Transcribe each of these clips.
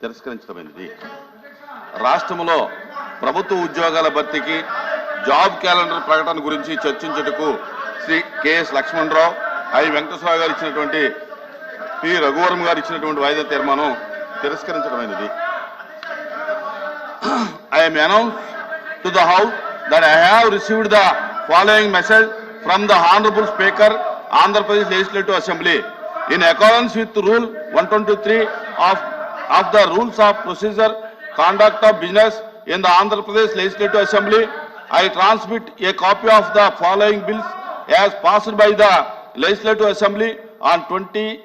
తిరస్కరించడమైనది రాష్ట్రంలో ప్రభుత్వ ఉద్యోగాల భర్తీకి జాబ్ క్యాలెండర్ ప్రకటన గురించి చర్చించటకు Shri K S Lakshmanarao I. Venkatarao garu ఇచ్చినటువంటి పి. రఘువరం గారు ఇచ్చినటువంటి వాయిద తీర్మానం తిరస్కరించడమైనది I am announce to the house that I have received the following message from the honourable speaker Andhra Pradesh legislative assembly in accordance with rule one twenty three of of the Rules of Procedure, Conduct of Business in the Andhra Pradesh Legislative Assembly, I transmit a copy of the following bills as passed by the Legislative Assembly on 20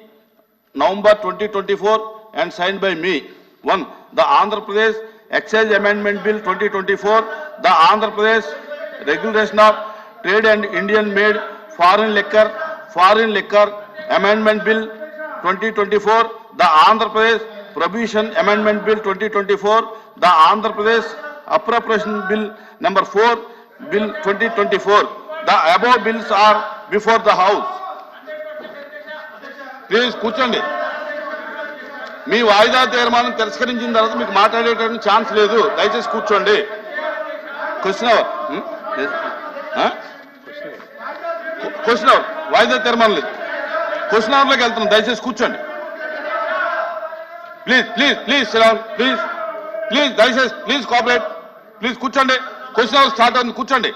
November 2024 and signed by me. One, the Andhra Pradesh Excise Amendment Bill 2024, the Andhra Pradesh Regulation of Trade and Indian Made Foreign Liquor, Foreign Liquor Amendment Bill 2024, the Andhra Pradesh probation amendment bill twenty twenty four the Andhra Pradesh appropriation bill number four bill twenty twenty four the above bills are before the house please కూర్చోండి. మీ వాయిదా తీర్మానం తిరస్కరించిన తర్వాత మీకు మాట్లాడేటువంటి chance లేదు. దయచేసి కూర్చోండి. క్వశ్చన్ అవర్ క్వశ్చన్ అవర్ వాయిదా తీర్మానం లేదు. క్వశ్చన్ అవర్లోకి వెళ్తున్నాం. దయచేసి కూర్చోండి. Please please please Sriram please please దయచేసి ప్లీజ్ కోఆపరేట్ ప్లీజ్ కూర్చోండి. క్వశ్చన్ అవర్ స్టార్ట్ అవుతుంది కూర్చోండి.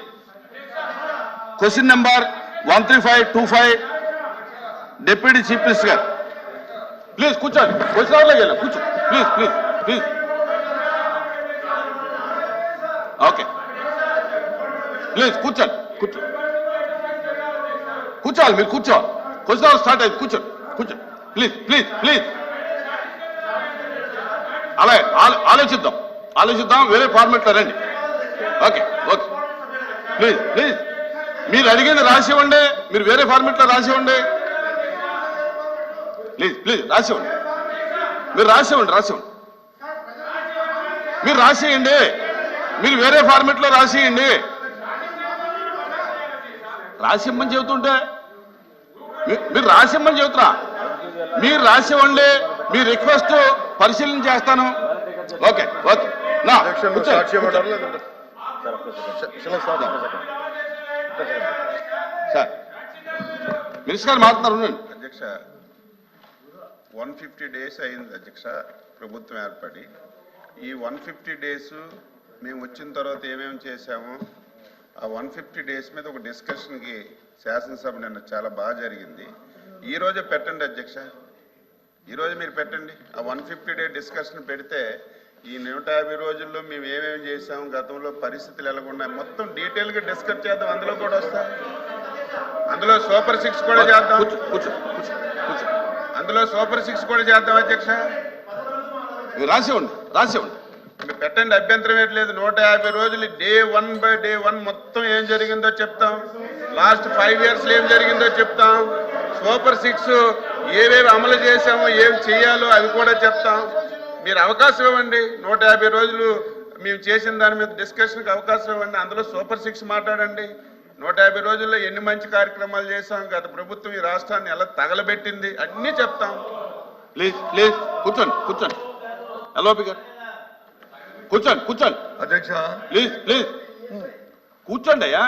Question number one three five two five deputy chief minister గారు. ప్లీజ్ కూర్చోండి. క్వశ్చన్ అవర్లోకి వెళ్ళాం కూర్చో please please please okay please కూర్చోండి కూర్చో కూర్చోవాలి మీరు కూర్చోవాలి. క్వశ్చన్ అవర్ స్టార్ట్ అయింది కూర్చోండి కూర్చోండి. ప్లీజ్ ప్లీజ్ ప్లీజ్ అలాగే ఆలో- ఆలోచిద్దాం. ఆలోచిద్దాం వేరే ఫార్మెట్లో రండి. Okay okay. Please please. మీరు అడిగింది రాసి ఇవ్వండి మీరు వేరే ఫార్మెట్లో రాసి ఇవ్వండి. ప్లీజ్ ప్లీజ్ రాసివ్వండి మీరు రాసివ్వండి రాసివ్వండి మీరు రాసేయండి మీరు వేరే ఫార్మెట్లో రాసేయండి రాసిమ్మని చెబుతుంటే మీ- మీరు రాసిమ్మని చెబుతున్నా. మీరు రాసివ్వండి మీ రిక్వెస్ట్ పరిశీలన చేస్తాను. Okay okay. నా. సార్ మినిస్టర్ గారు మాట్లాడుతున్నారు. అధ్యక్ష వన్ ఫిఫ్టీ డేస్ అయింది అధ్యక్ష ప్రభుత్వం ఏర్పడి. ఈ వన్ ఫిఫ్టీ డేస్ మేము వచ్చిన తర్వాత ఏమేమి చేశామో ఆ వన్ ఫిఫ్టీ డేస్ మీద ఒక డిస్కషన్కి శాసనసభ నిన్న చాలా బాగా జరిగింది. ఈ రోజే పెట్టండి అధ్యక్ష. ఈరోజు మీరు పెట్టండి. ఆ వన్ ఫిఫ్టీ డే డిస్కషన్ పెడితే ఈ నూట యాభై రోజుల్లో మేము ఏమేమి చేసాం గతంలో పరిస్థితులు ఎలాగున్నాయి మొత్తం డీటెయిల్గా డిస్కస్ చేద్దాం. అందులో కూడా వస్తాం. అందులో సూపర్ సిక్స్ కూడా చేద్దాం. అందులో సూపర్ సిక్స్ కూడా చేద్దాం అధ్యక్ష. రాసివ్వండి రాసివ్వండి మీరు పెట్టండి. అభ్యంతరం ఏంటి నూట యాభై రోజులు day one by day one మొత్తం ఏం జరిగిందో చెప్తాం. లాస్ట్ ఫైవ్ ఇయర్స్ ఏం జరిగిందో చెప్తాం. సూపర్ సిక్స్ ఏవేవి అమలు చేశామో ఏం చేయాలో అవి కూడా చెప్తాం. మీరు అవకాశం ఇవ్వండి. నూట యాభై రోజులు మేము చేసిన దాని మీద డిస్కషన్కి అవకాశం ఇవ్వండి. అందులో సూపర్ సిక్స్ మాట్లాడండి. నూట యాభై రోజుల్లో ఎన్ని మంచి కార్యక్రమాలు చేశాం. గత ప్రభుత్వం ఈ రాష్ట్రాన్ని ఎలా తగలబెట్టింది అన్నీ చెప్తాం. ప్లీజ్ ప్లీజ్ కూర్చోండి కూర్చోండి. ఎల్ఓపి గారు కూర్చోండి కూర్చోండి. అధ్యక్ష. Please please. కూర్చోండి అయ్యా.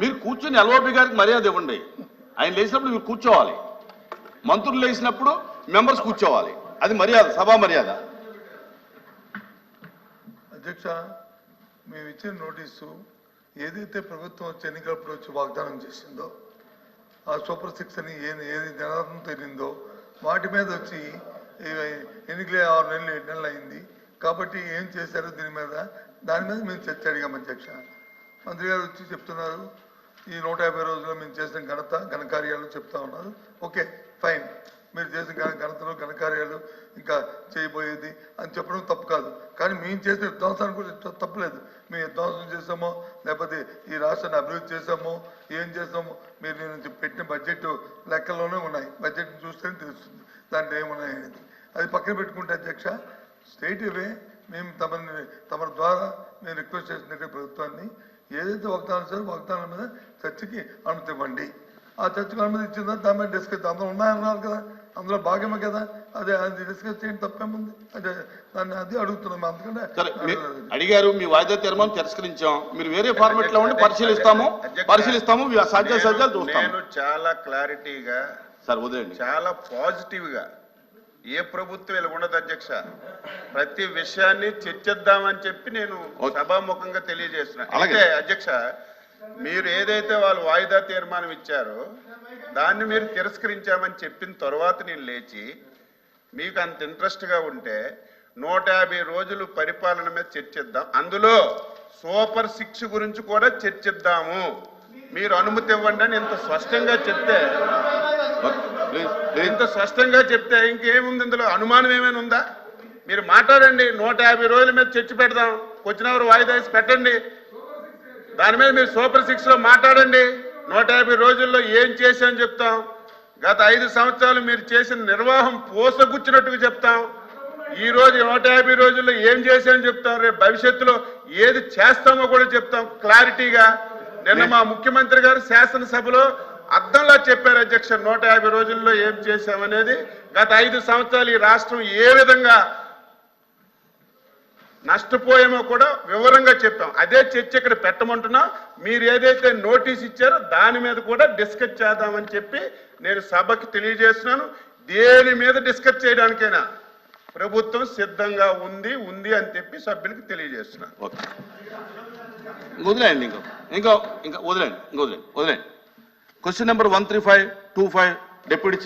మీరు కూర్చొని ఎల్ఓపి గారికి మర్యాద ఇవ్వండి. ఆయన లేచినప్పుడు మీరు కూర్చోవాలి. మంత్రులు లేచినప్పుడు మెంబర్స్ కూర్చోవాలి. అది మర్యాద సభా మర్యాద. అధ్యక్ష మేము ఇచ్చిన నోటీసు ఏదైతే ప్రభుత్వం వచ్చి ఎన్నికలప్పుడు వచ్చి వాగ్దానం చేసిందో ఆ సూపర్ సిక్స్ అని ఏది ఏది జనార్దం తెలిందో వాటి మీద వచ్చి ఎన్నికలే ఆరు నెలలు ఏడు నెలలు అయింది. కాబట్టి ఏం చేశారో దీని మీద దాని మీద మేము చర్చ అడిగాం అధ్యక్ష. మంత్రి గారు వచ్చి చెప్తున్నారు ఈ నూట యాభై రోజుల్లో మేము చేసిన ఘనత ఘనకార్యాలు చెప్తా ఉన్నారు ఓకే ఫైన్. మీరు చేసిన ఘన ఘనతలు ఘనకార్యాలు ఇంకా చేయబోయేది అని చెప్పడం తప్పు కాదు. కానీ మేము చేసిన విధ్వంసాన్ని కూడా తప్పలేదు తప్పులేదు. మేము విధ్వంసం చేసామో లేకపోతే ఈ రాష్ట్రాన్ని అభివృద్ధి చేసామో ఏం చేసామో మీరు నేను పెట్టిన బడ్జెట్ లెక్కల్లోనే ఉన్నాయి. బడ్జెట్ చూస్తేనే తెలుస్తుంది దాంట్లో ఏమున్నాయి అనేది. అది పక్కన పెట్టుకుంటే అధ్యక్ష స్టేట్ ఇవే మేము తమని తమ ద్వారా మేము రిక్వెస్ట్ చేసినట్టే ప్రభుత్వాన్ని ఏదైతే వాగ్దానం చేశారో వాగ్దానం మీద చర్చకి అనుమతి ఇవ్వండి. ఆ చర్చకు అనుమతి ఇచ్చిన తర్వాత దాని మీద డిస్కస్ అందరూ ఉన్నాయన్నారు కదా? అందులో భాగమే కదా? అదే అది డిస్కస్ చేయండి తప్పేముంది? అదే దాన్ని అది అడుగుతున్నాం. అందుకంటే అడిగారు మీ వాయిదా తీర్మానం తిరస్కరించాం. మీరు వేరే ఫార్మెట్లో ఉండి పరిశీలిస్తాము. పరిశీలిస్తాము వి- సాధ్య సాధ్యాలు చూస్తాము. నేను చాలా క్లారిటీగా సార్ వదిలేండి చాలా పాజిటివ్గా ఏ ప్రభుత్వం ఇలా ఉండదు అధ్యక్ష ప్రతి విషయాన్ని చర్చిద్దామని చెప్పి నేను. సభాముఖంగా తెలియజేస్తున్నా అలాగే. అధ్యక్ష మీరు ఏదైతే వాళ్ళు వాయిదా తీర్మానం ఇచ్చారో దాన్ని మీరు తిరస్కరించామని చెప్పిన తర్వాత నేను లేచి మీకు అంత ఇంట్రెస్ట్గా ఉంటే నూట యాభై రోజులు పరిపాలన మీద చర్చిద్దాం అందులో సూపర్ సిక్స్ గురించి కూడా చర్చిద్దాము మీరు అనుమతి ఇవ్వండి అని ఇంత స్పష్టంగా చెప్తే ప్లీజ్ ఇంత స్పష్టంగా చెప్తే ఇంకేముంది ఇందులో? అనుమానం ఏమైనా ఉందా? మీరు మాట్లాడండి. నూట యాభై రోజుల మీద చర్చ పెడదాం. వచ్చినవారు వాయిదా వేసి పెట్టండి. దాని మీద మీరు సూపర్ సిక్స్లో మాట్లాడండి. నూట యాభై రోజుల్లో ఏం చేశామని చెప్తాం. గత ఐదు సంవత్సరాలు మీరు చేసిన నిర్వాహం పోసగుచ్చినట్టుగా చెప్తాం. ఈ రోజు నూట యాభై రోజుల్లో ఏం చేశామని చెప్తాం. రేపు భవిష్యత్తులో ఏది చేస్తామో కూడా చెప్తాం క్లారిటీగా. నిన్న మా ముఖ్యమంత్రి గారు శాసనసభలో అర్థంలా చెప్పారు అధ్యక్ష నూట యాభై రోజుల్లో ఏం చేశామనేది గత ఐదు సంవత్సరాలు ఈ రాష్ట్రం ఏ విధంగా నష్టపోయామో కూడా వివరంగా చెప్పాం. అదే చర్చ ఇక్కడ పెట్టమంటున్నాం. మీరు ఏదైతే నోటీస్ ఇచ్చారో దాని మీద కూడా డిస్కస్ చేద్దామని చెప్పి నేను సభకి తెలియజేస్తున్నాను. దేని మీద డిస్కస్ చేయడానికైనా ప్రభుత్వం సిద్ధంగా ఉంది ఉంది అని చెప్పి సభ్యులకు తెలియజేస్తున్నాను. ఓకే. వదిలేయండి ఇంకో. ఇంకో ఇంకా వదిలేండి ఇంకో వదిలేండి వదిలేండి question number one three five two five deputy